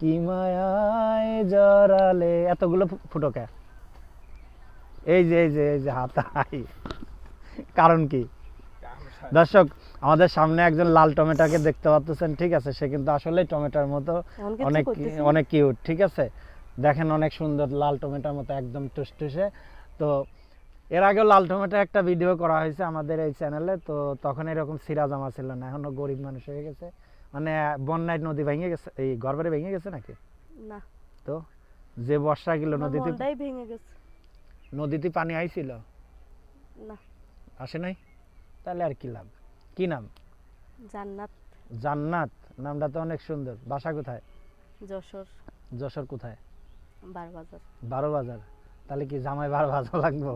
কি মায়ায় জড়ালে? এতগুলো ফুটকে এই যে এই যে এই যে হাতাই কারণ কি? দর্শক আমাদের সামনে একজন লাল টমেটোকে দেখতে পাচ্ছেন ঠিক আছে? সে কিন্তু আসলে টমেটোর মতো অনেক অনেক কিউট ঠিক আছে? দেখেন অনেক সুন্দর লাল টমেটোর মতো একদম টুসটুসে। তো এর আগেও লাল টমেটো একটা ভিডিও করা হয়েছে আমাদের এই চ্যানেলে তো তখন এরকম সিরা জামা ছিল না এখনও গরিব মানুষ হয়ে গেছে। মানে বন্যায় নদী ভেঙে গেছে এই গড়বাড়ি ভেঙে গেছে নাকি? না। তো যে বর্ষা গেল নদীতে ভেঙে গেছে। নদীতে পানি আইছিল? না। আসে নাই? তাহলে আর কি লাভ? কি নাম? জান্নাত। জান্নাত নামটা তো অনেক সুন্দর। বাসা কোথায়? যশোর। যশোর কোথায়? বারবাজার। বারো বাজার তাহলে কি জামাই বারো ভাজা লাগবো?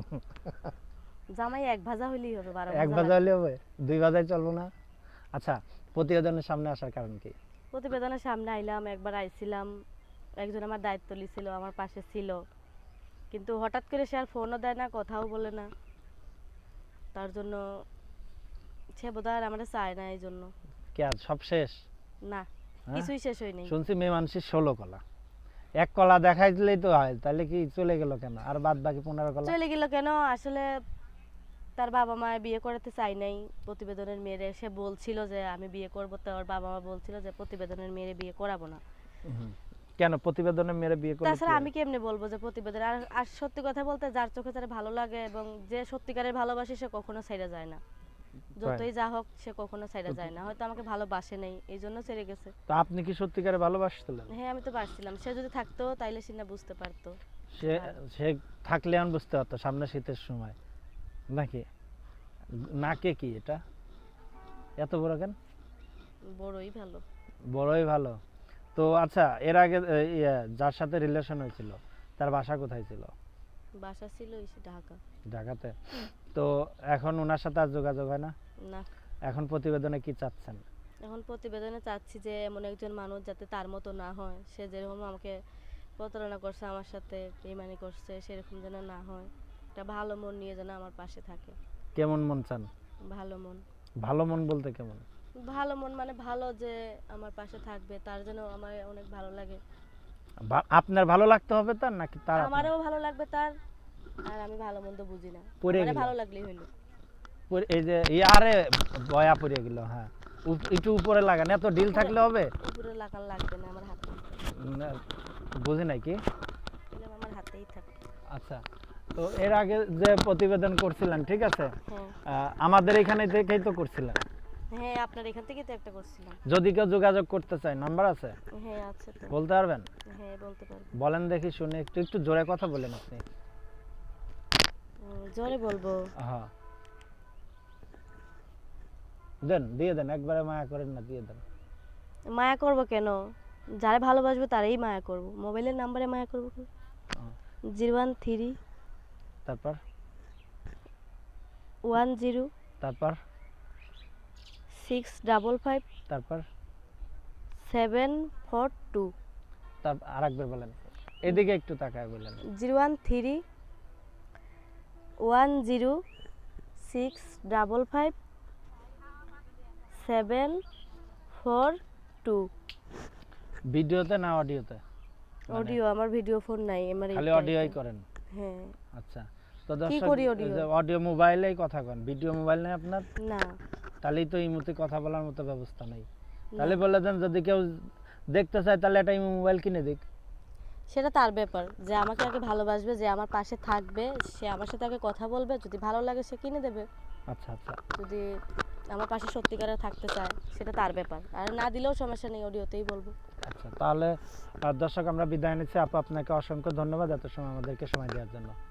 জামাই এক ভাজা হইলেই হবে বারো এক ভাজা। হলে হবে? দুই ভাজায় চলবো না? আচ্ছা প্রতিবেদনের সামনে আসার কারণ কি? প্রতিবেদনের সামনে আইলাম একবার আইছিলাম একজন আমার দায়িত্ব লিছিল আমার পাশে ছিল। কিন্তু হঠাৎ করে সে আর ফোনও দেয় না কথাও বলে না। তার জন্য সে বোধহয় আর আমরা চায় না এই জন্য কি আর সব শেষ? না হ্যাঁ? কিছুই শেষ হয়নি। শুনছি মেয়ে মানুষের ষোলো কলা। এক কলা দেখাই দিলেই তো হয় তাহলে কি চলে গেল কেন? আর বাদ বাকি পনেরো কলা? চলে গেল কেন? আসলে তার বাবা মা বিয়ে করাতে চাই নাই। প্রতিবেদনের মেয়েরে সে বলছিল যে আমি বিয়ে করব। তো ওর বাবা মা বলছিল যে প্রতিবেদনের মেয়েরে বিয়ে করাবো না। কেন? প্রতিবেদনে মেরে বিয়ে করলে তাছাড়া আমি কেমনে বলব যে প্রতিবেদন আর আর সত্যি কথা বলতে যার চোখে তার ভালো লাগে এবং যে সত্যিকারের ভালোবাসে সে কখনো ছেড়ে যায় না। যতই যা হোক সে কখনো ছেড়ে যায় না। হয়তো আমাকে ভালোবাসে নেই এই জন্য ছেড়ে গেছে। তো আপনি কি সত্যিকারে ভালোবাসছিলেন? হ্যাঁ আমি তো পারছিলাম সে যদি থাকতো তাইলে সে না বুঝতে পারতো। সে সে থাকলে আমি বুঝতে পারতো সামনে শীতের সময়। নাকি? নাকে কি এটা? এত বড় কেন? বড়ই ভালো। বড়ই ভালো। তো আচ্ছা এর আগে যার সাথে রিলেশন হয়েছিল তার বাসা কোথায় ছিল? বাসা ছিল ঢাকা। ঢাকাতে? তো এখন ওনার সাথে আর যোগাযোগ হয় না? না। এখন প্রতিবেদনে কি চাচ্ছেন? এখন প্রতিবেদনে চাচ্ছি যে এমন একজন মানুষ যাতে তার মতো না হয় সে যেরকম আমাকে প্রতারণা করছে আমার সাথে বেমানি করছে সেরকম যেন না হয়। একটা ভালো মন নিয়ে যেন আমার পাশে থাকে। কেমন মন চান? ভালো মন। ভালো মন বলতে কেমন? ভালো মন মানে ভালো যে আমার পাশে থাকবে তার জন্য আমার অনেক ভালো লাগে। আপনার ভালো লাগতে হবে তার নাকি তার আমারও ভালো লাগবে তার আর আমি ভালো মন্দ বুঝি না। মানে ভালো লাগলেই পরে- এই যে ইয়ারে বয়া পড়ে গেল হ্যাঁ। একটু উপরে লাগান এত ডিল থাকলে হবে? উপরে লাগান লাগবে না আমার হাতে। বুঝি নাই কি? আমার হাতেই থাকে। আচ্ছা। তো এর আগে যে প্রতিবেদন করছিলেন ঠিক আছে? হ্যাঁ। আমাদের এখানে থেকেই তো করছিলেন। হ্যাঁ আপনার এখান থেকে তো একটা করছিলাম। যদি কেউ যোগাযোগ করতে চায় নাম্বার আছে? হ্যাঁ আছে তো। বলতে পারবেন? হ্যাঁ বলতে পারব। বলেন দেখি শুনে একটু একটু জোরে কথা বলেন আপনি। জোরে বলব। হ্যাঁ দেন দিয়ে দেন একবারে মায়া করেন না দিয়ে দেন। মায়া করব কেন? যারা ভালোবাসবে তারাই মায়া করব। মোবাইলের নাম্বারে মায়া করব। জিরো ওয়ান থ্রি তারপর? ওয়ান জিরো তারপর? সিক্স ডাবল ফাইভ তারপর? সেভেন ফোর টু তার আরেকবার বলেন। এদিকে একটু তাকায় বলেন। Zero one three one zero six double five seven four two. ভিডিওতে না অডিওতে? অডিও আমার ভিডিও ফোন নাই আমার খালি অডিওই করেন। হ্যাঁ। আচ্ছা। তো দর্শক অডিও মোবাইলেই কথা কন। ভিডিও মোবাইল নেই আপনার? না। তাহলেই তো এই মুহূর্তে কথা বলার মতো ব্যবস্থা নেই। তাহলে বলে দেন যদি কেউ দেখতে চায় তাহলে একটা মোবাইল কিনে দিক। সেটা তার ব্যাপার। যে আমাকে আগে ভালোবাসবে যে আমার পাশে থাকবে সে আমার সাথে আগে কথা বলবে যদি ভালো লাগে সে কিনে দেবে। আচ্ছা আচ্ছা। যদি আমার পাশে সত্যিকারে থাকতে চায় সেটা তার ব্যাপার। আর না দিলেও সমস্যা নেই অডিওতেই বলব। আচ্ছা তাহলে দর্শক, আমরা বিদায় নিচ্ছি। আপু, আপনাকে অসংখ্য ধন্যবাদ এত সময় আমাদেরকে সময় দেওয়ার জন্য।